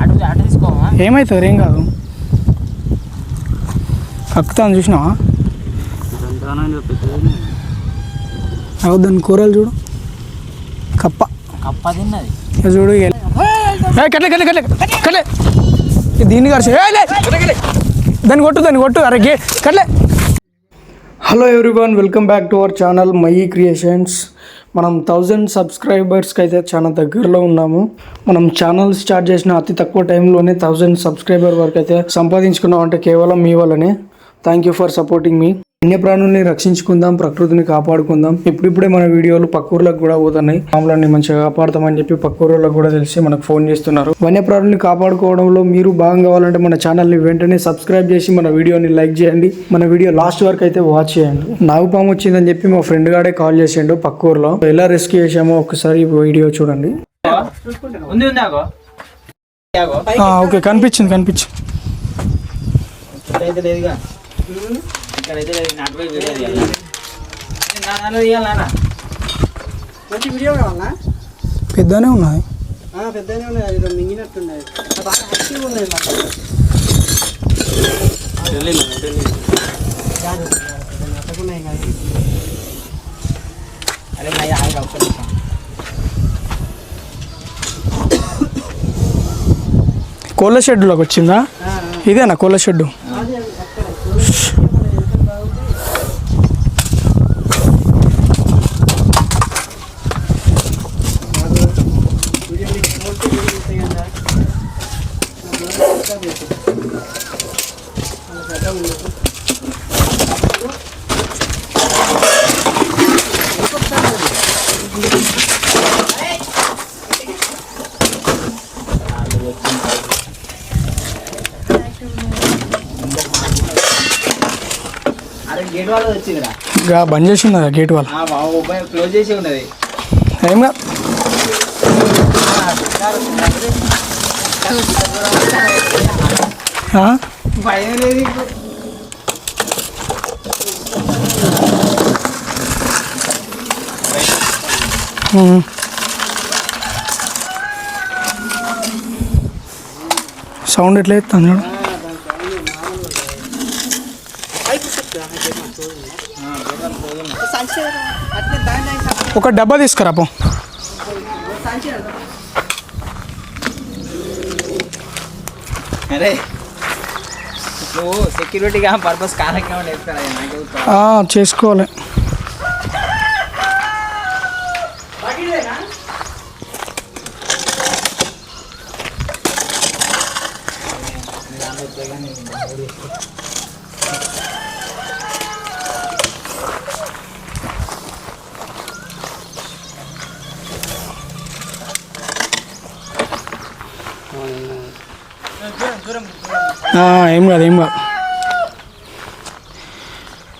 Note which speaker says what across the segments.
Speaker 1: అటు అటు
Speaker 2: ఏమవుతుంది ఏం కాదు. కక్కుతాను చూసినావా? అవు దాని కూరలు చూడు. కప్ప.
Speaker 1: కప్ప తిన్నది
Speaker 2: చూడు ఇక. ఏయ్, కట్లే కట్లే కట్లే కట్లే దీన్ని కలిసి దాన్ని కొట్టు దాన్ని కొట్టు అరగే కట్లే. Hello everyone welcome back to our channel my creations మనం థౌజండ్ సబ్స్క్రైబర్స్కి అయితే చాలా దగ్గరలో ఉన్నాము. మనం ఛానల్ స్టార్ట్ చేసిన అతి తక్కువ టైంలోనే థౌజండ్ సబ్స్క్రైబర్ వరకు అయితే సంపాదించుకున్నాం అంటే కేవలం మీ వల్లనే. థ్యాంక్ యూ ఫర్ సపోర్టింగ్ మీ వన్యప్రాణుల్ని రక్షించుకుందాం ప్రకృతిని కాపాడుకుందాం. ఇప్పుడిప్పుడే మన వీడియోలు పక్క ఊర్లకు కూడా పోతున్నాయి. పాములన్నీ మంచిగా కాపాడతామని చెప్పి పక్క ఊర్లకు కూడా తెలిసి మనకు ఫోన్ చేస్తున్నారు. వన్యప్రాణుల్ని కాపాడుకోవడంలో మీరు భాగం కావాలంటే మన ఛానల్ని వెంటనే సబ్స్క్రైబ్ చేసి మన వీడియోని లైక్ చేయండి. మన వీడియో లాస్ట్ వరకు అయితే వాచ్ చేయండి. నాగుపాము వచ్చిందని చెప్పి మా ఫ్రెండ్ గాడే కాల్ చేసిండు పక్క ఊర్లో ఎలా రెస్క్యూ చేసామో ఒకసారి వీడియో చూడండి. ఓకే కనిపించింది కనిపించింది.
Speaker 1: ఇక్కడైతే లేదుగా ఇక్కడైతే లేదు నాటు పోయి వీడియో తీయాలి నాన్న తీయాలి నాన్న.
Speaker 3: మంచి వీడియో కావాలా
Speaker 2: పెద్దనే
Speaker 3: బాగా యాక్టివ్ మాకు అట్టకున్నాయి కానీ
Speaker 1: అరే నా ఆగి
Speaker 2: కోళ్ళ షెడ్లోకి వచ్చిందా? ఇదేనా కోళ్ళ షెడ్డు
Speaker 3: వీడియో మీకు స్మోక్ వీడియో ఉంటాయి కదా
Speaker 1: అరే గేట్ వాళ్ళు వచ్చిందిరా
Speaker 2: ఇక బంద్ చేసి ఉన్నదా గేట్ వాళ్ళు
Speaker 1: క్లోజ్ చేసి ఉన్నది
Speaker 2: ఏం?
Speaker 1: భయం లేదు
Speaker 2: సౌండ్ ఎట్లా ఎత్తాను చూడు? ఒక డబ్బా తీసుకురా పో.
Speaker 1: అరే నువ్వు సెక్యూరిటీగా పర్పస్ కార్యక్రమం
Speaker 2: చేసుకోవాలి. ఏం కాదు ఏం కాదు.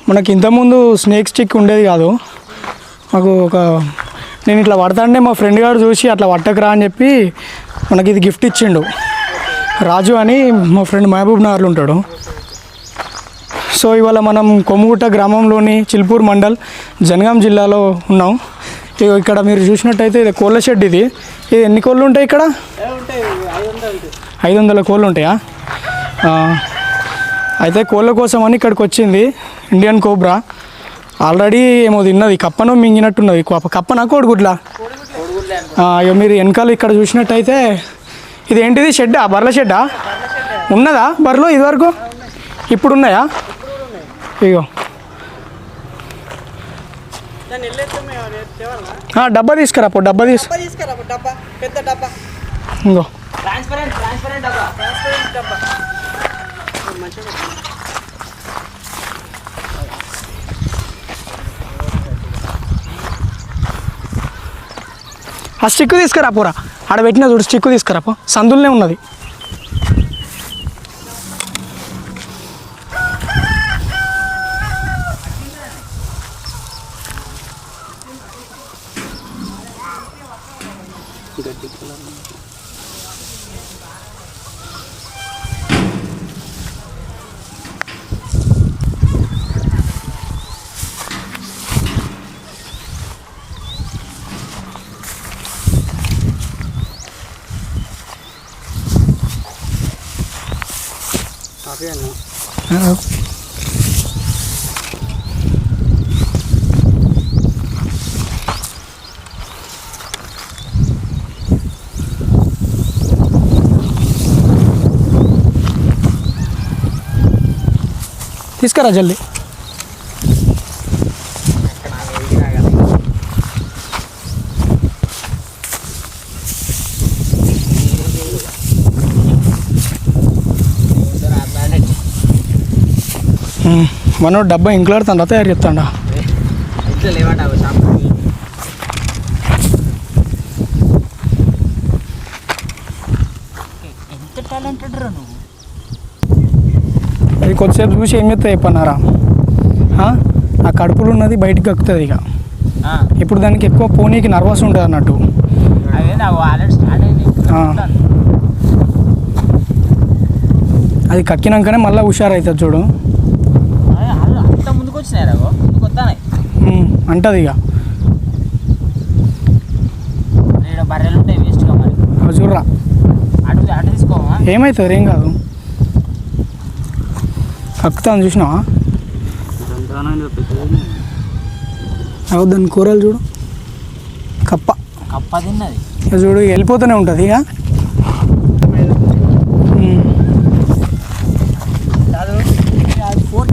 Speaker 2: మనకి ఇంతకుముందు స్నేక్ స్టిక్ ఉండేది కాదు. మాకు ఒక నేను ఇట్లా పడతాంటే మా ఫ్రెండ్ గారు చూసి అట్లా పట్టకరా అని చెప్పి మనకి ఇది గిఫ్ట్ ఇచ్చిండు. రాజు అని మా ఫ్రెండ్ మహబూబ్ నగర్లో ఉంటాడు. సో ఇవాళ మనం కొమ్ముగుట్ట గ్రామంలోని చిల్పూర్ మండల్ జనగాం జిల్లాలో ఉన్నాం. ఇక్కడ మీరు చూసినట్టయితే ఇది కోళ్ళ షెడ్ ఇది. ఇది ఎన్ని కోళ్ళు ఉంటాయి ఇక్కడ?
Speaker 3: ఐదు వందలు
Speaker 2: కోళ్ళు ఉంటాయా? అయితే కోళ్ళ కోసం అని ఇక్కడికి వచ్చింది ఇండియన్ కోబ్రా. ఆల్రెడీ ఏమో తిన్నది కప్పను మింగినట్టున్నది. కప్ప- కప్పనా కోడిగుడ్లా? ఇక మీరు వెనకాల ఇక్కడ చూసినట్టయితే ఇది ఏంటిది షెడ్డా బర్ల షెడ్డా? ఉన్నదా బర్రెలు ఇదివరకు? ఇప్పుడు ఉన్నాయా ఇగో డబ్బా తీసుకురా పో డబ్బా తీసు.
Speaker 3: డబ్బా తీసుకురా
Speaker 2: ఇంకో
Speaker 1: ట్రాన్స్పరెంట్ ట్రాన్స్పరెంట్ అబ్బా
Speaker 3: ట్రాన్స్పరెంట్ డబ్బా. మంచిగా
Speaker 2: ఆ స్టిక్ తీసుకురా పోరా. ఆడ పెట్టిన చూడు స్టిక్ తీసుకురా పో. సందుల్నే ఉన్నది. ఆ, తీసుకురా జల్దీ మనోడు డబ్బా ఇంక్లాడుతాడా తయారు చేస్తాడా?
Speaker 1: ఇంట్లో లేవాట షాప్ ఎంత టాలెంటెడ్ రా నువ్వు?
Speaker 2: అది కొద్దిసేపు చూసి ఏం చేస్తా చెప్పన్నారా? ఆ? ఆ కడుపులో ఉన్నది బయటికి కక్కుతుంది ఇక. ఇప్పుడు దానికి ఎక్కువ పోనీకి నర్వస్ ఉంటుంది అన్నట్టు.
Speaker 1: అది
Speaker 2: కక్కినాకనే మళ్ళీ హుషారు అవుతుంది చూడు
Speaker 1: అదే వాళ్ళు అంత ముందుకు వచ్చినాయి రాగో ముందుకు వస్తానే
Speaker 2: ఉమ్, అంటది ఇక.
Speaker 1: ఇక్కడ బర్రెలు ఉంటాయి వేస్ట్గా మరి.
Speaker 2: చూడరా.
Speaker 1: అటు అటు తీసుకోమా
Speaker 2: ఏమవుతుంది ఏం కాదు. కక్కుతాను చూసినావా? దాని కూరలు చూడు. కప్ప.
Speaker 1: కప్ప తిన్నది.
Speaker 2: చూడు వెళ్ళిపోతూనే ఉంటుంది ఇక.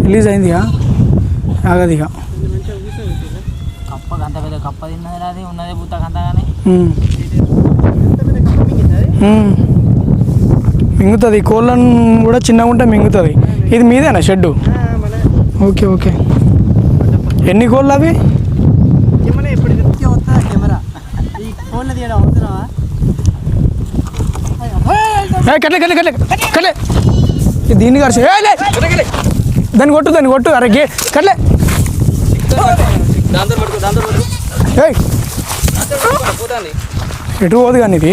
Speaker 2: రిలీజ్ అయింది ఇక. ఆగదు ఇక
Speaker 1: కప్ప అంత పెద్ద కప్ప తిన్నది రాది ఉన్నదే.
Speaker 2: ఉమ్. మింగుతుంది కోళ్ళను కూడా చిన్నగా ఉంటే మింగుతుంది. ఇది మీదేనా షెడ్డు? Okay okay. ఎన్ని కోళ్ళు అవి? కట్లే కట్లే కట్లే కట్లే. దీన్ని లే. దాన్ని కొట్టు దాన్ని కొట్టు. అరే గే కట్లే. ఎటు పోదు కానీ ఇది.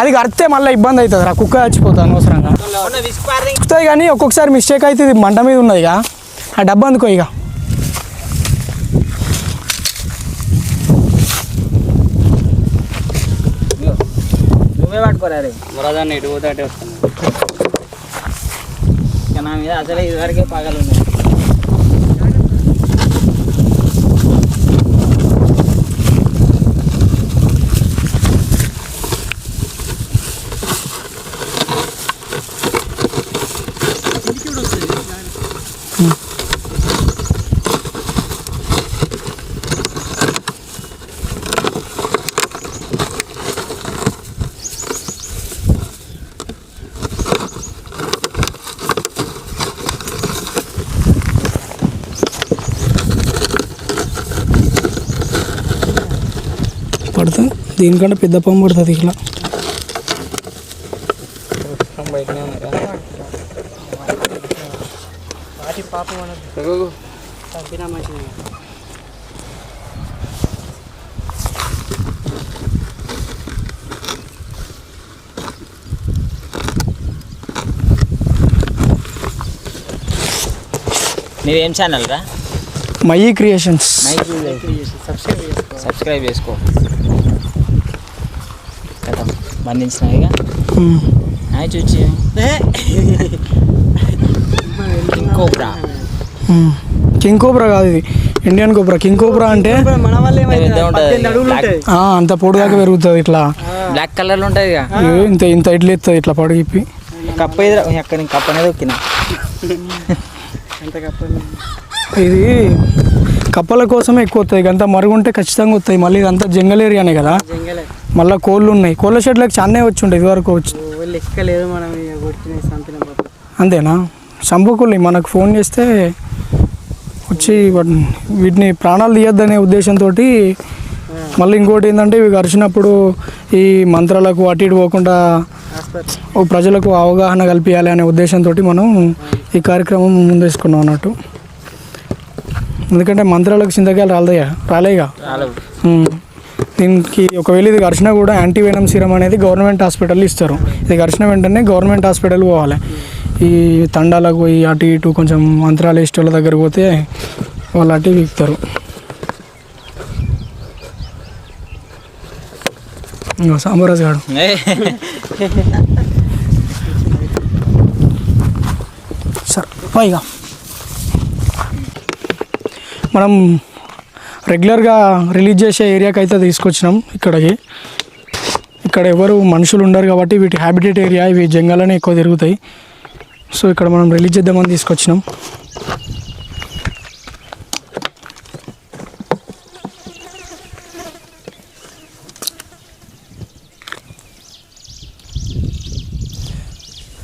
Speaker 2: అది కడితే మళ్ళీ ఇబ్బంది అవుతుంది రా కుక్క చచ్చిపోతుంది అనవసరంగా. వస్తాయి కానీ ఒక్కొక్కసారి మిస్టేక్ అయితే ఇది మంట మీద ఉన్నది ఇక. ఆ డబ్బా అందుకో ఇక.
Speaker 1: నువ్వే పట్టుకోరా రే.
Speaker 3: మురదాన్ని ఎటు పోతే అటే వస్తాను
Speaker 1: ఇక నా మీద అసలే ఇదివరకే పగలు ఉన్నాయి
Speaker 2: పడుతుంది దీనికంటే పెద్ద పంపు పడుతుంది ఇట్లా.
Speaker 3: బయటనే ఉన్నాయి కదా వాటి పాపం మనకు చంపినా మంచిది
Speaker 1: నీదేం ఛానల్ రా
Speaker 2: మయ్యి క్రియేషన్స్.
Speaker 3: సబ్స్క్రైబ్ చేసుకో.
Speaker 1: హాయ్ చూచి
Speaker 2: కింగ్ కోబ్రా కాదు ఇది. ఇండియన్ కోబ్రా కింగ్ కోబ్రా అంటే అంత పొడి దాకా పెరుగుతుంది ఇట్లా.
Speaker 1: బ్లాక్ కలర్లో ఉంటుంది
Speaker 2: ఇంత ఇంత ఇట్లా ఎత్తుంది ఇట్లా పొడిగిప్పి
Speaker 1: కప్ప అక్కడ నేను కప్ప అనేది ఒక్కిన
Speaker 2: ఇది కప్పల కోసమే ఎక్కువ వస్తుంది అంత మరుగుంటే ఖచ్చితంగా వస్తాయి. మళ్ళీ ఇదంతా జంగల్ ఏరియానే కదా.
Speaker 3: జంగలే.
Speaker 2: మళ్ళీ కోళ్ళు ఉన్నాయి. కోళ్ళ షెడ్లకు చానే వచ్చి. ఉంటాయి ఇదివరకు వచ్చి
Speaker 3: మనం
Speaker 2: అంతేనా? చంపకుల్ని మనకు ఫోన్ చేస్తే వచ్చి వాటిని- ప్రాణాలు తీయొద్దనే ఉద్దేశంతో మళ్ళీ ఇంకోటి ఏంటంటే ఇవి గరిచినప్పుడు ఈ మంత్రాలకు అటు ఇటు పోకుండా ప్రజలకు అవగాహన కల్పించాలి అనే ఉద్దేశంతో మనం ఈ కార్యక్రమం ముందేసుకున్నాం అన్నట్టు. ఎందుకంటే మంత్రాలకు చింతకాయలు రాలేయా రాలేగా. దీనికి ఒకవేళ ఇది గడిచినా కూడా యాంటీవెనమ్ సిరం అనేది గవర్నమెంట్ హాస్పిటల్ ఇస్తారు. ఇది గడిచిన వెంటనే గవర్నమెంట్ హాస్పిటల్ పోవాలి. ఈ తండాలకు పోయి అటు ఇటు కొంచెం మంత్రాలు ఇష్టల దగ్గర పోతే వాళ్ళు అటు వీక్తారు. సాంబరాజు గారు సార్ పైగా మనం రెగ్యులర్గా రిలీజ్ చేసే ఏరియాకి అయితే తీసుకొచ్చినాం ఇక్కడికి. ఇక్కడ ఎవరు మనుషులు ఉండరు కాబట్టి వీటి హ్యాబిటేట్ ఏరియా ఇవి జంగల్లోనే ఎక్కువ తిరుగుతాయి. సో ఇక్కడ మనం రిలీజ్ చేద్దామని తీసుకొచ్చినాం.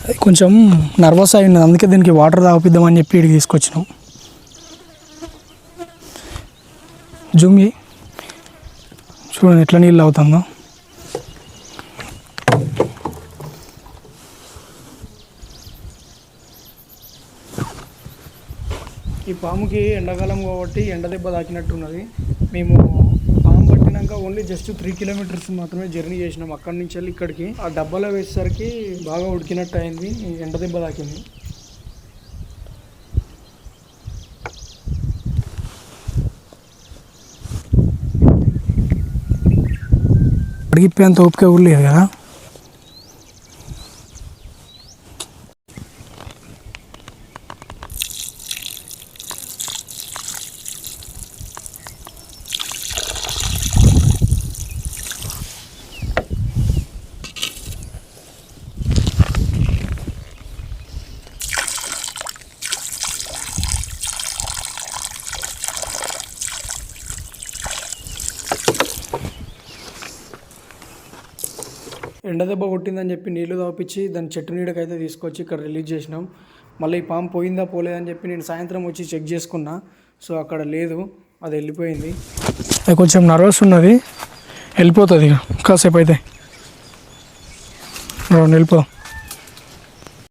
Speaker 2: అది కొంచెం నర్వస్ అయి ఉన్నది. అందుకే దీనికి వాటర్ తాగిద్దామని చెప్పి ఇక్కడికి తీసుకొచ్చినాం. జూమ్ చేయి. చూడండి ఎట్లా నీళ్ళు అవుతుందో ఈ పాముకి ఎండాకాలం కాబట్టి ఎండ దెబ్బ తాకినట్టున్నది. మేము పాము పట్టినాక ఓన్లీ జస్ట్ త్రీ కిలోమీటర్స్ మాత్రమే జర్నీ చేసినాం. అక్కడి నుంచి వెళ్ళి ఇక్కడికి. ఆ డబ్బాలో వేసేసరికి బాగా ఉడికినట్టు అయింది ఎండ దెబ్బ తాకింది. అడిగిపోయేంత ఓపిక కూడా లేదు కదా ఎండదెబ్బ కొట్టిందని చెప్పి నీళ్ళు తాపించి దాని చెట్టు నీడకైతే తీసుకొచ్చి ఇక్కడ రిలీజ్ చేసినాం. మళ్ళీ ఈ పాము పోయిందా పోలేదని చెప్పి నేను సాయంత్రం వచ్చి చెక్ చేసుకున్నా. సో అక్కడ లేదు అది వెళ్ళిపోయింది. అది కొంచెం నర్వస్ ఉన్నది. వెళ్ళిపోతుంది ఇక కాసేపు అయితే. రా, వెళ్ళిపో.